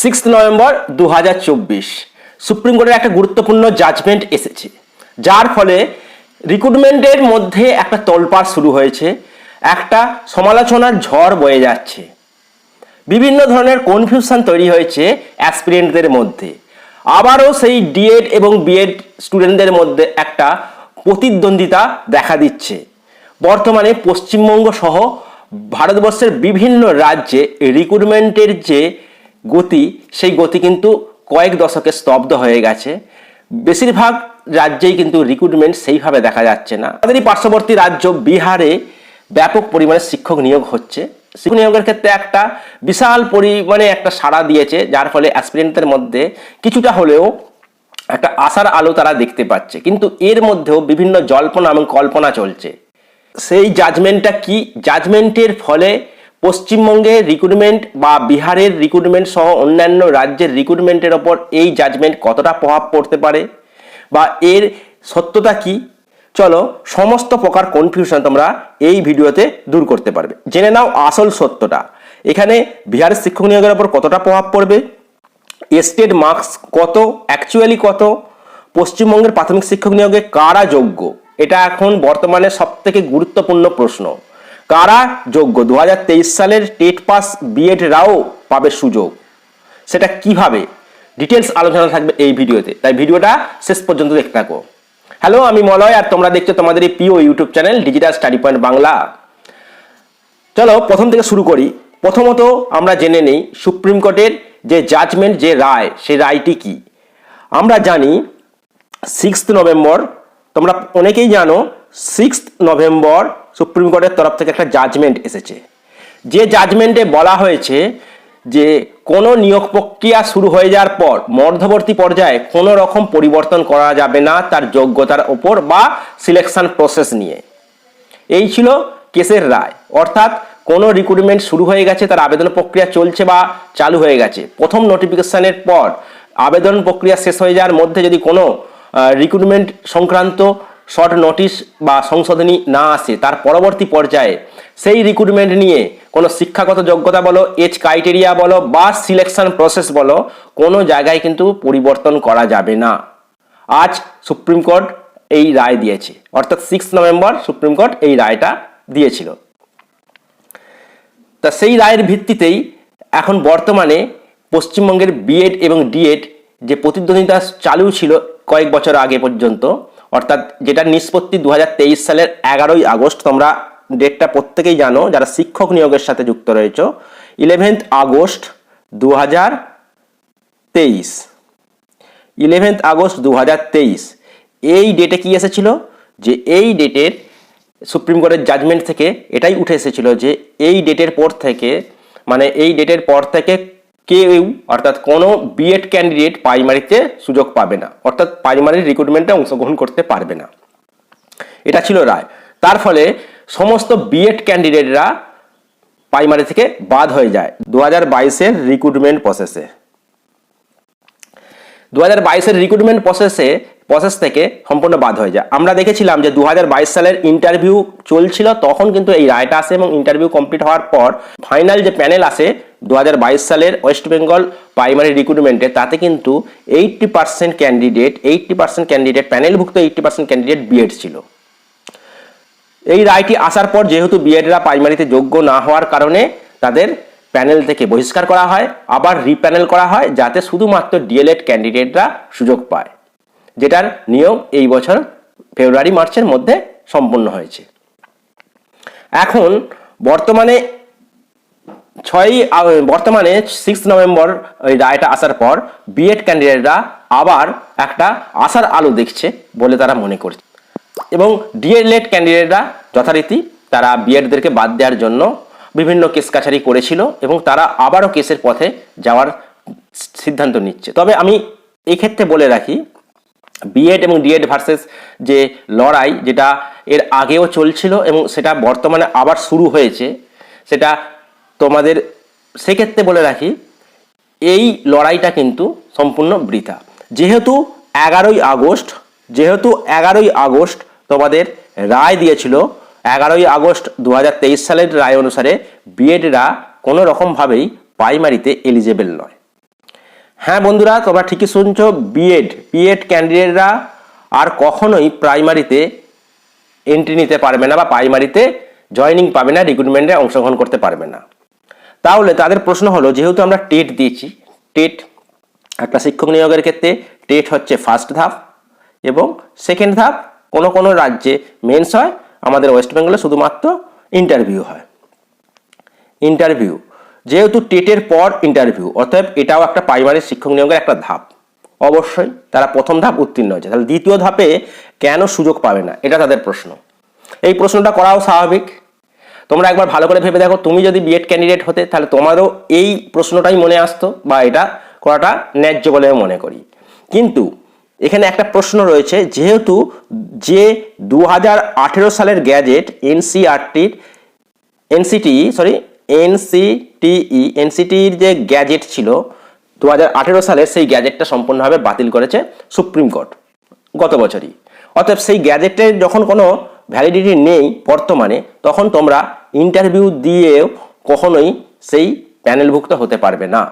Six November দু হাজার চব্বিশ। সুপ্রিম কোর্টের একটা গুরুত্বপূর্ণ জাজমেন্ট এসেছে, যার ফলে রিক্রুটমেন্টের মধ্যে একটা তোলপাড় শুরু হয়েছে, একটা সমালোচনার ঝড় বয়ে যাচ্ছে। বিভিন্ন ধরনের কনফিউশন তৈরি হয়েছে অ্যাসপিরেন্টদের মধ্যে। আবারও সেই ডিএড এবং বিএড স্টুডেন্টদের মধ্যে একটা প্রতিদ্বন্দ্বিতা দেখা দিচ্ছে। বর্তমানে পশ্চিমবঙ্গ সহ ভারতবর্ষের বিভিন্ন রাজ্যে রিক্রুটমেন্টের যে গতি, সেই গতি কিন্তু কয়েক দশকে স্তব্ধ হয়ে গেছে। বেশিরভাগ রাজ্যেই কিন্তু রিক্রুটমেন্ট সেইভাবে দেখা যাচ্ছে না। আমাদেরই পার্শ্ববর্তী রাজ্য বিহারে ব্যাপক পরিমাণে শিক্ষক নিয়োগ হচ্ছে। শিক্ষক নিয়োগের ক্ষেত্রে একটা বিশাল পরিমাণে একটা সাড়া দিয়েছে, যার ফলে অ্যাসপিরেন্টদের মধ্যে কিছুটা হলেও একটা আশার আলো তারা দেখতে পাচ্ছে। কিন্তু এর মধ্যেও বিভিন্ন জল্পনা এবং কল্পনা চলছে। সেই জাজমেন্টটা কি? জাজমেন্টের ফলে পশ্চিমবঙ্গের রিক্রুটমেন্ট বা বিহারের রিক্রুটমেন্ট সহ অন্যান্য রাজ্যের রিক্রুটমেন্টের ওপর এই জাজমেন্ট কতটা প্রভাব পড়তে পারে? বা এর সত্যতা কি? চলো সমস্ত প্রকার কনফিউশন তোমরা এই ভিডিওতে দূর করতে পারবে। জেনে নাও আসল সত্যটা। এখানে বিহারের শিক্ষক নিয়োগের ওপর কতটা প্রভাব পড়বে? স্টেট মার্কস কত? অ্যাকচুয়ালি কত? পশ্চিমবঙ্গের প্রাথমিক শিক্ষক নিয়োগে কারা যোগ্য? এটা এখন বর্তমানে সবথেকে গুরুত্বপূর্ণ প্রশ্ন। কারা? যোগ্য। দু হাজার তেইশ সালের টেট পাস বিএডরাও পাবে সুযোগ। সেটা কীভাবে? ডিটেলস আলোচনা থাকবে এই ভিডিওতে। তাই ভিডিওটা শেষ পর্যন্ত দেখতে থাকো। হ্যালো, আমি মলয় আর তোমরা দেখছ তোমাদের এই প্রিয় YouTube channel digital study point Bangla. চলো, প্রথম থেকে শুরু করি। প্রথমত আমরা জেনে নেই সুপ্রিম কোর্টের যে জাজমেন্ট, যে রায়, সেই রায়টি কি? আমরা জানি সিক্সথ নভেম্বর, তোমরা অনেকেই জানো, সিক্সথ নভেম্বর সুপ্রিম কোর্টের তরফ থেকে একটা জাজমেন্ট এসেছে। যে জাজমেন্টে বলা হয়েছে যে কোনো নিয়োগ প্রক্রিয়া শুরু হয়ে যাওয়ার পর মধ্যবর্তী পর্যায়ে কোনো রকম পরিবর্তন করা যাবে না তার যোগ্যতার ওপর বা সিলেকশন প্রসেস নিয়ে। এই ছিল কেসের রায়। অর্থাৎ কোনো রিক্রুটমেন্ট শুরু হয়ে গেছে, তার আবেদন প্রক্রিয়া চলছে বা চালু হয়ে গেছে। প্রথম নোটিফিকেশনের পর আবেদন প্রক্রিয়া শেষ হয়ে যাওয়ার মধ্যে যদি কোনো রিক্রুটমেন্ট সংক্রান্ত শর্ট নোটিশ বা সংশোধনী না আসে, তার পরবর্তী পর্যায়ে সেই রিক্রুটমেন্ট নিয়ে কোনো শিক্ষাগত যোগ্যতা বলো এজ ক্রাইটেরিয়া বলো বা সিলেকশন প্রসেস বলো, কোনো জায়গায় কিন্তু পরিবর্তন করা যাবে না। আজ সুপ্রিম কোর্ট এই রায় দিয়েছে, অর্থাৎ সিক্স নভেম্বর সুপ্রিম কোর্ট এই রায়টা দিয়েছিল। তা সেই রায়ের ভিত্তিতেই এখন বর্তমানে পশ্চিমবঙ্গের বিএড এবং ডিএড যে প্রতিদ্বন্দ্বিতা চালু ছিল কয়েক বছর আগে পর্যন্ত অর্থাৎ যেটা নিষ্পত্তি দু হাজার তেইশ সালের এগারোই আগস্ট, তোমরা ডেটটা প্রত্যেকেই জানো, যারা শিক্ষক নিয়োগের সাথে যুক্ত রয়েছে ইলেভেন্থ আগস্ট দু হাজার তেইশ। ইলেভেন্থ আগস্ট দু হাজার তেইশ, এই ডেটে কি এসেছিল? যে এই ডেটের সুপ্রিম কোর্টের জাজমেন্ট থেকে এটাই উঠে এসেছিল যে এই ডেটের পর থেকে মানে এই ডেটের পর থেকে কেউ, অর্থাৎ কোনো বিএড ক্যান্ডিডেট প্রাইমারিতে সুযোগ পাবে না, অর্থাৎ প্রাইমারির রিক্রুটমেন্টে অংশগ্রহণ করতে পারবে না। এটা ছিল রায়। তার ফলে সমস্ত বিএড ক্যান্ডিডেটরা প্রাইমারি থেকে বাদ হয়ে যায় দু হাজার বাইশের রিক্রুটমেন্ট প্রসেসে দু হাজার বাইশের রিক্রুটমেন্ট প্রসেসে প্রসেস থেকে সম্পূর্ণ বাদ হয়ে যায়। আমরা দেখেছিলাম যে দু হাজার বাইশ সালের ইন্টারভিউ চলছিল, তখন কিন্তু এই রায়টা আসে এবং ইন্টারভিউ কমপ্লিট হওয়ার পর ফাইনাল যে প্যানেল আসে দু হাজার বাইশ সালের ওয়েস্ট বেঙ্গল প্রাইমারি রিক্রুটমেন্টে তাতে কিন্তু eighty percent candidate eighty percent candidate প্যানেলভুক্ত eighty percent candidate B Ed ছিল। এই রায়টি আসার পর যেহেতু বিএডরা প্রাইমারিতে যোগ্য না হওয়ার কারণে তাদের প্যানেল থেকে বহিষ্কার করা হয়, আবার রিপ্যানেল করা হয়, যাতে শুধুমাত্র ডিএলএড ক্যান্ডিডেটরা সুযোগ পায়। যেটার নিয়োগ এই বছর ফেব্রুয়ারি, মার্চের মধ্যে সম্পন্ন হয়েছে। এখন বর্তমানে ছয়ই বর্তমানে সিক্স নভেম্বর ওই রায়টা আসার পর বিএড ক্যান্ডিডেটরা আবার একটা আশার আলো দেখছে বলে তারা মনে করছে। এবং ডিএলএড ক্যান্ডিডেটরা যথারীতি তারা বিএডদেরকে বাদ দেওয়ার জন্য বিভিন্ন কেস কাছারি করেছিল এবং তারা আবারও কেসের পথে যাওয়ার সিদ্ধান্ত নিচ্ছে। তবে আমি এক্ষেত্রে বলে রাখি বিএড এবং ডিএড ভার্সেস যে লড়াই, যেটা এর আগেও চলছিল এবং সেটা বর্তমানে আবার শুরু হয়েছে, সেটা তোমাদের সেক্ষেত্রে বলে রাখি, এই লড়াইটা কিন্তু সম্পূর্ণ বৃথা। যেহেতু এগারোই আগস্ট, যেহেতু এগারোই আগস্ট তোমাদের রায় দিয়েছিল, এগারোই আগস্ট দু হাজার তেইশ সালের রায় অনুসারে বিএডরা কোনো রকমভাবেই প্রাইমারিতে এলিজেবেল নয়। হ্যাঁ বন্ধুরা, তোমরা ঠিকই শুনছো বিএড বিএড ক্যান্ডিডেটরা আর কখনোই প্রাইমারিতে এন্ট্রি নিতে পারবে না বা প্রাইমারিতে জয়নিং পাবে না রিক্রুটমেন্টে অংশগ্রহণ করতে পারবে না। তাহলে তাদের প্রশ্ন হলো, যেহেতু আমরা টেট দিয়েছি, টেট একটা শিক্ষক নিয়োগের ক্ষেত্রে টেট হচ্ছে ফার্স্ট ধাপ এবং সেকেন্ড ধাপ কোনো কোনো রাজ্যে মেন্স হয়, আমাদের ওয়েস্ট বেঙ্গলে শুধুমাত্র ইন্টারভিউ হয়। ইন্টারভিউ যেহেতু টেটের পর ইন্টারভিউ অতএব এটাও একটা প্রাইমারি শিক্ষক নিয়োগের একটা ধাপ। অবশ্যই তারা প্রথম ধাপ উত্তীর্ণ হয়েছে। তাহলে দ্বিতীয় ধাপে কেন সুযোগ পাবে না? এটা তাদের প্রশ্ন। এই প্রশ্নটা করাও স্বাভাবিক। তোমরা একবার ভালো করে ভেবে দেখো, তুমি যদি বিএড ক্যান্ডিডেট হতে, তাহলে তোমারও এই প্রশ্নটাই মনে আসতো বা এটা করাটা ন্যায্য বলে আমি মনে করি। কিন্তু এখানে একটা প্রশ্ন রয়েছে, যেহেতু যে দু হাজার আঠেরো সালের গ্যাজেট এনসিআরটির এনসিটি সরি এনসিটিই, এনসিটির যে গ্যাজেট ছিল দু সালের সেই গ্যাজেটটা সম্পূর্ণভাবে বাতিল করেছে সুপ্রিম কোর্ট গত বছরই। অতএব সেই গ্যাজেটের যখন কোনো ভ্যালিডিটি নেই বর্তমানে, তখন তোমরা ইন্টারভিউ দিয়েও কখনোই সেই প্যানেলভুক্ত হতে পারবে না।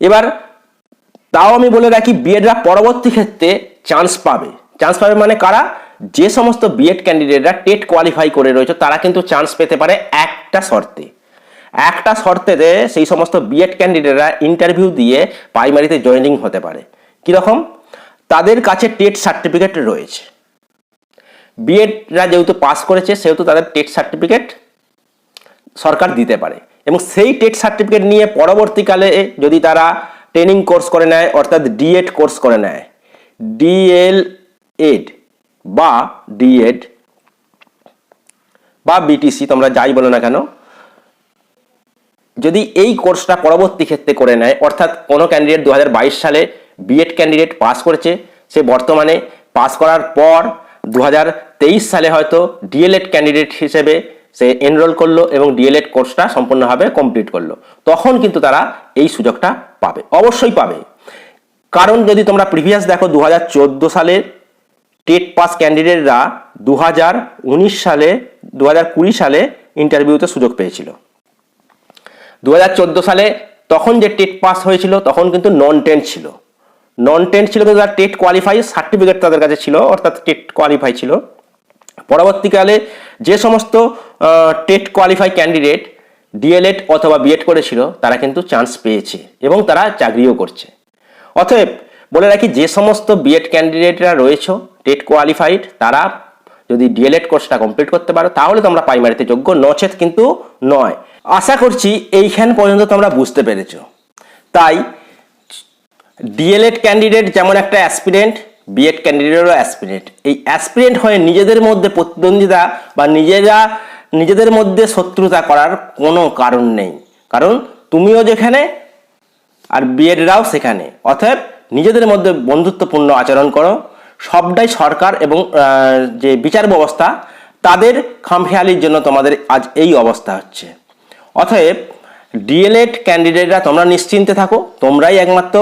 এবার, তাও আমি বলে রাখি বিএডরা পরবর্তী ক্ষেত্রে চান্স পাবে। চান্স পাবে মানে কারা? যে সমস্ত বিএড ক্যান্ডিডেটরা টেট কোয়ালিফাই করে রয়েছে, তারা কিন্তু চান্স পেতে পারে একটা শর্তে। একটা শর্তেতে সেই সমস্ত বিএড ক্যান্ডিডেটরা ইন্টারভিউ দিয়ে প্রাইমারিতে জয়েনিং হতে পারে। কীরকম? তাদের কাছে টেট সার্টিফিকেট রয়েছে। বিএডরা যেহেতু পাস করেছে, সেহেতু তাদের টেট সার্টিফিকেট সরকার দিতে পারে। এবং সেই টেট সার্টিফিকেট নিয়ে পরবর্তীকালে যদি তারা ট্রেনিং কোর্স করে নেয়, অর্থাৎ ডিএড কোর্স করে নেয় ডিএল এড বা ডিএড বা বিটিসি তোমরা যাই বলো না কেন, যদি এই কোর্সটা পরবর্তী ক্ষেত্রে করে নেয়, অর্থাৎ কোনো ক্যান্ডিডেট দু হাজার বাইশ সালে বিএড ক্যান্ডিডেট পাস করেছে, সে বর্তমানে পাস করার পর দু হাজার তেইশ সালে হয়তো ডিএলএড ক্যান্ডিডেট হিসেবে সে এনরোল করল এবং ডিএলএড কোর্সটা সম্পূর্ণভাবে কমপ্লিট করল। তখন কিন্তু তারা এই সুযোগটা পাবে। অবশ্যই পাবে। কারণ যদি তোমরা প্রিভিয়াস দেখো দু সালের টেট পাস ক্যান্ডিডেটরা দু হাজার উনিশ সালে দু হাজার কুড়ি সালে ইন্টারভিউতে সুযোগ পেয়েছিল। দু হাজার চোদ্দ সালে তখন যে টেট পাস হয়েছিল, তখন কিন্তু নন টেন্ট ছিল। নন টেন্ট ছিল কিন্তু তার টেট কোয়ালিফাই সার্টিফিকেট তাদের কাছে ছিল, অর্থাৎ টেট কোয়ালিফাই ছিল। পরবর্তীকালে যে সমস্ত TET qualify candidate D El Ed অথবা বিএড করেছিল, তারা কিন্তু চান্স পেয়েছে এবং তারা চাকরিও করছে। অতএব বলে রাখি, যে সমস্ত বিএড ক্যান্ডিডেটরা রয়েছে টেট কোয়ালিফাইড তারা যদি ডিএলএড কোর্সটা কমপ্লিট করতে পারো, তাহলে তোমরা প্রাইমারিতে যোগ্য। নচেত কিন্তু নয়। আশা করছি এইখান পর্যন্ত তোমরা বুঝতে পেরেছ। তাই ডিএলএড ক্যান্ডিডেট যেমন একটা অ্যাসপিরেন্ট বিএড ক্যান্ডিডেটও অ্যাসপিরেন্ট এই অ্যাসপিরেন্ট হয়ে নিজেদের মধ্যে প্রতিদ্বন্দ্বিতা বা নিজেরা, নিজেদের মধ্যে শত্রুতা করার কোনো কারণ নেই। কারণ তুমিও যেখানে, আর বিএডরাও সেখানে। অতএব নিজেদের মধ্যে বন্ধুত্বপূর্ণ আচরণ করো। সবটাই সরকার এবং যে বিচার ব্যবস্থা, তাদের খামখেয়ালির জন্য তোমাদের আজ এই অবস্থা হচ্ছে। অতএব, ডিএলএড ক্যান্ডিডেটরা তোমরা নিশ্চিন্তে থাকো, তোমরাই একমাত্র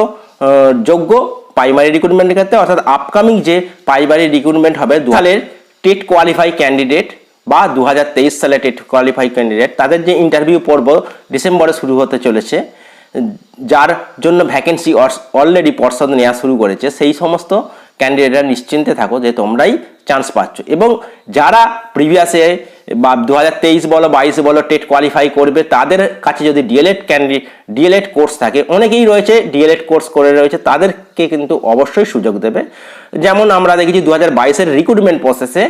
যোগ্য প্রাইমারি রিক্রুটমেন্টের ক্ষেত্রে, অর্থাৎ আপকামিং যে প্রাইমারি রিক্রুটমেন্ট হবে দু সালের টেট কোয়ালিফাই ক্যান্ডিডেট বা দু হাজার তেইশ সালে টেট কোয়ালিফাই ক্যান্ডিডেট তাদের যে ইন্টারভিউ পর্ব ডিসেম্বরে শুরু হতে চলেছে যার জন্য ভ্যাকেন্সি অলরেডি পর্ষদ নেওয়া শুরু করেছে, সেই সমস্ত ক্যান্ডিডেটরা নিশ্চিন্তে থাকো যে তোমরাই চান্স পাচ্ছ। এবং যারা প্রিভিয়াসে বা দু হাজার তেইশ বলো, বাইশ বলো, টেট কোয়ালিফাই করবে, তাদের কাছে যদি ডিএলএড ক্যান্ডি ডিএলএড কোর্স থাকে, অনেকেই রয়েছে ডিএলএড কোর্স করে রয়েছে, তাদেরকে কিন্তু অবশ্যই সুযোগ দেবে। যেমন আমরা দেখেছি দু হাজার বাইশের রিক্রুটমেন্ট প্রসেসে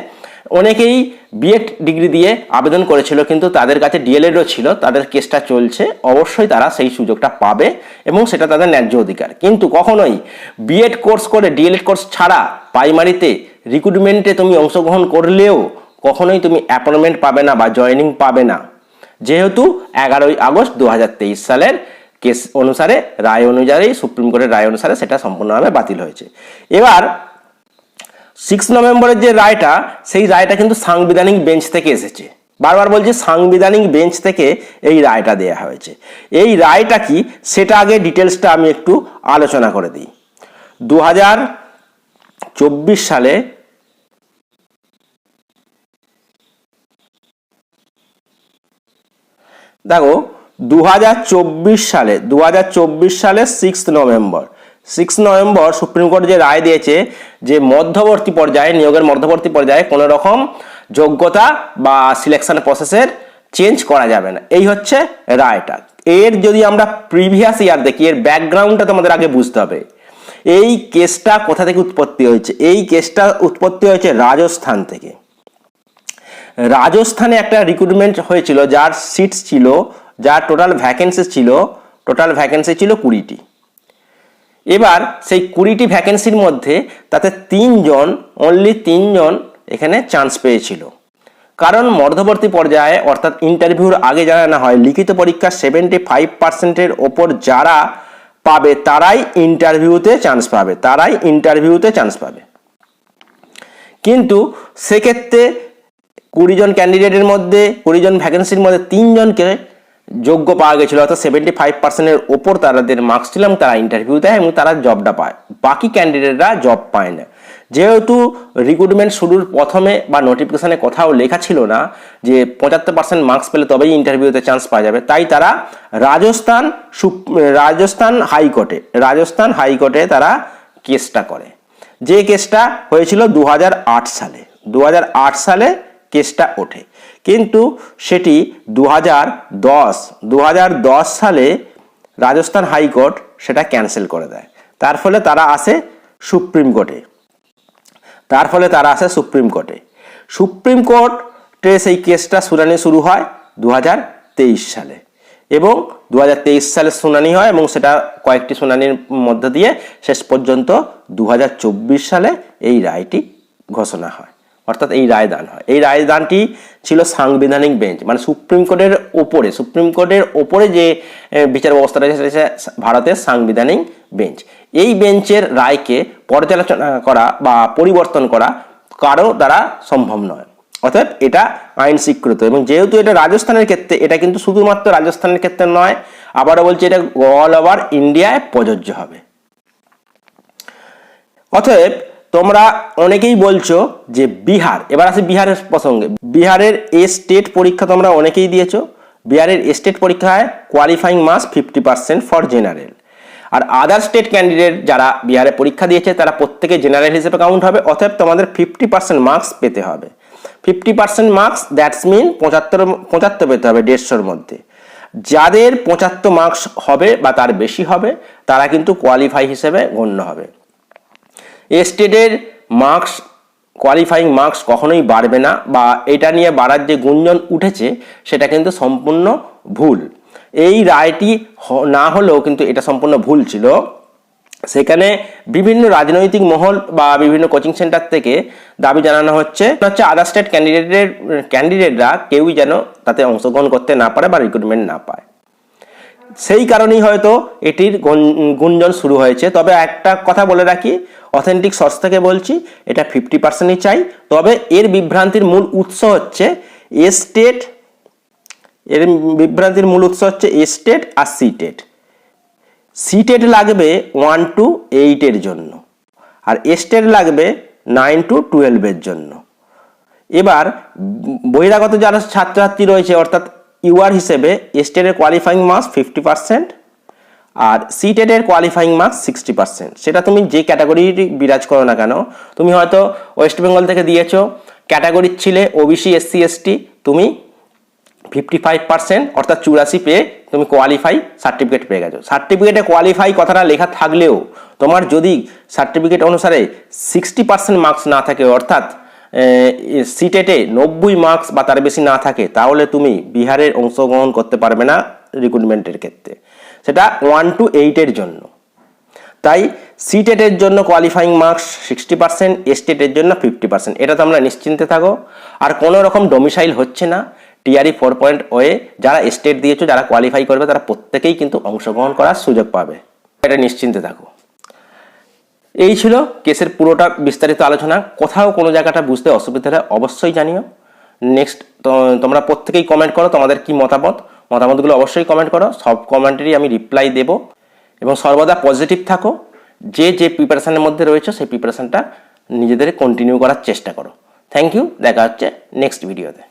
অনেকেই বিএড ডিগ্রি দিয়ে আবেদন করেছিল, কিন্তু তাদের কাছে ডিএলএডও ছিল, তাদের কেসটা চলছে, অবশ্যই তারা সেই সুযোগটা পাবে এবং সেটা তাদের ন্যায্য অধিকার। কিন্তু কখনোই বিএড কোর্স করে ডিএলএড কোর্স ছাড়া প্রাইমারিতে রিক্রুটমেন্টে তুমি অংশগ্রহণ করলেও কখনোই তুমি অ্যাপয়েন্টমেন্ট পাবে না বা জয়নিং পাবে না। যেহেতু এগারোই আগস্ট দু হাজার তেইশ সালের কেস অনুসারে, রায় অনুযায়ী, সুপ্রিম কোর্টের রায় অনুসারে সেটা সম্পূর্ণভাবে বাতিল হয়েছে। এবার সিক্স নভেম্বরের যে রায়টা, সেই রায়টা কিন্তু সাংবিধানিক বেঞ্চ থেকে এসেছে। বারবার বলছি, সাংবিধানিক বেঞ্চ থেকে এই রায়টা দেয়া হয়েছে। এই রায়টা কি, সেটা আগে ডিটেলসটা আমি একটু আলোচনা করে দিই। দু চব্বিশ সালে দেখো দু হাজার চব্বিশ সালে দু হাজার চব্বিশ সালে six November six November Supreme Court যে রায় দিয়েছে যে মধ্যবর্তী পর্যায়ে, নিয়োগের মধ্যবর্তী পর্যায়ে কোনো রকম যোগ্যতা বা সিলেকশন প্রসেসের চেঞ্জ করা যাবে না। এই হচ্ছে রায়টা। এর যদি আমরা প্রিভিয়াস ইয়ার দেখি, এর ব্যাকগ্রাউন্ডটা তোমাদের আগে বুঝতে হবে। এই কেসটা কোথা থেকে উৎপত্তি হয়েছে? এই কেসটা উৎপত্তি হয়েছে রাজস্থান থেকে। রাজস্থানে একটা রিক্রুটমেন্ট হয়েছিল, যার সিটস ছিল, যার টোটাল ভ্যাকেন্সি ছিল টোটাল ভ্যাকেন্সি ছিল কুড়িটি। এবার সেই কুড়িটি ভ্যাকেন্সির মধ্যে তাতে তিনজন অনলি তিনজন এখানে চান্স পেয়েছিল। কারণ মধ্যবর্তী পর্যায়ে, অর্থাৎ ইন্টারভিউর আগে জানানো হয়, লিখিত পরীক্ষা সেভেন্টি ফাইভ পার্সেন্টের ওপর যারা পাবে, তারাই ইন্টারভিউতে চান্স পাবে, তারাই ইন্টারভিউতে চান্স পাবে। কিন্তু সেক্ষেত্রে কুড়ি জন ক্যান্ডিডেটের মধ্যে কুড়ি জন ভ্যাকেন্সির মধ্যে তিনজনকে যোগ্য পাওয়া গেছিল, অর্থাৎ সেভেন্টি ফাইভ পার্সেন্টের ওপর তাদের মার্কস ছিল এবং তারা ইন্টারভিউ দেয় এবং তারা জবটা পায়। বাকি ক্যান্ডিডেটরা জব পায় না। যেহেতু রিক্রুটমেন্ট শুরুর প্রথমে বা নোটিফিকেশানে কোথাও লেখা ছিল না যে পঁচাত্তর পার্সেন্ট মার্কস পেলে তবেই ইন্টারভিউতে চান্স পাওয়া যাবে, তাই তারা রাজস্থান রাজস্থান হাইকোর্টে রাজস্থান হাইকোর্টে তারা কেসটা করে। যে কেসটা হয়েছিল দু হাজার আট সালে দু হাজার আট সালে কেসটা ওঠে। কিন্তু সেটি দু হাজার দশ দু হাজার দশ সালে রাজস্থান হাইকোর্ট সেটা ক্যান্সেল করে দেয়। তার ফলে তারা আসে সুপ্রিম কোর্টে। তার ফলে তারা আসে সুপ্রিম কোর্টে। সুপ্রিম কোর্টে সেই কেসটা শুনানি শুরু হয় দু হাজার তেইশ সালে এবং দু হাজার তেইশ সালে শুনানি হয় এবং সেটা কয়েকটি শুনানির মধ্যে দিয়ে শেষ পর্যন্ত দু হাজার চব্বিশ সালে এই রায়টি ঘোষণা হয়। অর্থাৎ এই রায়দান হয়। এই রায়দানটি ছিল সাংবিধানিক বেঞ্চ। মানে সুপ্রিম কোর্টের ওপরে, সুপ্রিম কোর্টের ওপরে যে বিচার ব্যবস্থা রয়েছে সেটা ভারতের সাংবিধানিক বেঞ্চ। এই বেঞ্চের রায়কে পর্যালোচনা করা বা পরিবর্তন করা কারও দ্বারা সম্ভব নয়। অর্থাৎ এটা আইন স্বীকৃত এবং যেহেতু এটা রাজস্থানের ক্ষেত্রে, এটা কিন্তু শুধুমাত্র রাজস্থানের ক্ষেত্রে নয়, আবারও বলছি এটা অল ওভার ইন্ডিয়ায় প্রযোজ্য হবে। অতএব তোমরা অনেকেই বলছো যে বিহার, এবার আসি বিহারের প্রসঙ্গে। বিহারের এ স্টেট পরীক্ষা তোমরা অনেকেই দিয়েছ। বিহারের স্টেট পরীক্ষায় qualifying marks fifty percent for general R other state candidate যারা বিহারে পরীক্ষা দিয়েছে, তারা প্রত্যেকে জেনারেল হিসেবে কাউন্ট হবে, অতএব তোমাদের ফিফটি পার্সেন্ট মার্কস পেতে হবে। Fifty percent marks that's mean পঁচাত্তর পঁচাত্তর পেতে হবে দেড়শোর মধ্যে। যাদের পঁচাত্তর মার্কস হবে বা তার বেশি হবে, তারা কিন্তু কোয়ালিফাই হিসেবে গণ্য হবে। স্টেটের মার্কস কোয়ালিফাইং মার্কস কখনোই বাড়বে না বা এটা নিয়ে বাড়ার যে গুঞ্জন উঠেছে, সেটা কিন্তু সম্পূর্ণ ভুল। এই রায়টি না হলেও কিন্তু এটা সম্পূর্ণ ভুল ছিল। সেখানে বিভিন্ন রাজনৈতিক মহল বা বিভিন্ন কোচিং সেন্টার থেকে দাবি জানানো হচ্ছে হচ্ছে আদার স্টেট ক্যান্ডিডেটের ক্যান্ডিডেটরা কেউই যেন তাতে অংশগ্রহণ করতে না পারে বা রিক্রুটমেন্ট না পায়। সেই কারণেই হয়তো এটির গুঞ্জন শুরু হয়েছে। তবে একটা কথা বলে রাখি অথেন্টিক সোর্স থেকে বলছি, এটা ফিফটি পার্সেন্টই চাই। তবে এর বিভ্রান্তির মূল উৎস হচ্ছে এস্টেট এর বিভ্রান্তির মূল উৎস হচ্ছে এস্টেট আর সিটেট সিটেট লাগবে ওয়ান টু এইটের জন্য, আর এস্টেট লাগবে নাইন টু টুয়েলভের জন্য। এবার, বহিরাগত যারা ছাত্রছাত্রী রয়েছে, অর্থাৎ ইউআর হিসেবে স্টেটের কোয়ালিফাইং মার্কস ফিফটি পার্সেন্ট আর সিটেটের কোয়ালিফাইং মার্কস সিক্সটি পার্সেন্ট সেটা তুমি যে ক্যাটাগরি বিরাজ করো না কেন, তুমি হয়তো ওয়েস্ট বেঙ্গল থেকে দিয়েছ। ক্যাটাগরি ছিলে ওবিসি এসসি এসটি তুমি ফিফটি ফাইভ পার্সেন্ট অর্থাৎ চুরাশি পেয়ে তুমি কোয়ালিফাই সার্টিফিকেট পেয়ে গেছো। সার্টিফিকেটে কোয়ালিফাই কথাটা লেখা থাকলেও, তোমার যদি সার্টিফিকেট অনুসারে সিক্সটি পার্সেন্ট মার্কস না থাকে, অর্থাৎ সিটেটে নব্বই মার্কস বা তার বেশি না থাকে, তাহলে তুমি বিহারের অংশগ্রহণ করতে পারবে না রিক্রুটমেন্টের ক্ষেত্রে। সেটা ওয়ান টু এইটের জন্য। তাই সিটেটের জন্য কোয়ালিফাইং মার্কস সিক্সটি পার্সেন্ট এস্টেটের জন্য ফিফটি পার্সেন্ট এটা তো আমরা নিশ্চিন্তে থাকো। আর কোনো রকম ডোমিসাইল হচ্ছে না। টিআরই ফোর পয়েন্ট ওয়ে যারা স্টেট দিয়েছ, যারা কোয়ালিফাই করবে, তারা প্রত্যেকেই কিন্তু অংশগ্রহণ করার সুযোগ পাবে। এটা নিশ্চিন্তে থাকো। এই ছিল কেসের পুরোটা বিস্তারিত আলোচনা। কোথাও কোনো জায়গাটা বুঝতে অসুবিধা হলে অবশ্যই জানিও। নেক্সট তোমরা প্রত্যেকেই কমেন্ট করো, তোমাদের কি মতামত? মতামতগুলো অবশ্যই কমেন্ট করো। সব কমেন্টেরই আমি রিপ্লাই দেব এবং সর্বদা পজিটিভ থাকো। যে যে প্রিপারেশানের মধ্যে রয়েছে সেই প্রিপারেশানটা নিজেদের কন্টিনিউ করার চেষ্টা করো। থ্যাংক ইউ দেখা হচ্ছে নেক্সট ভিডিওতে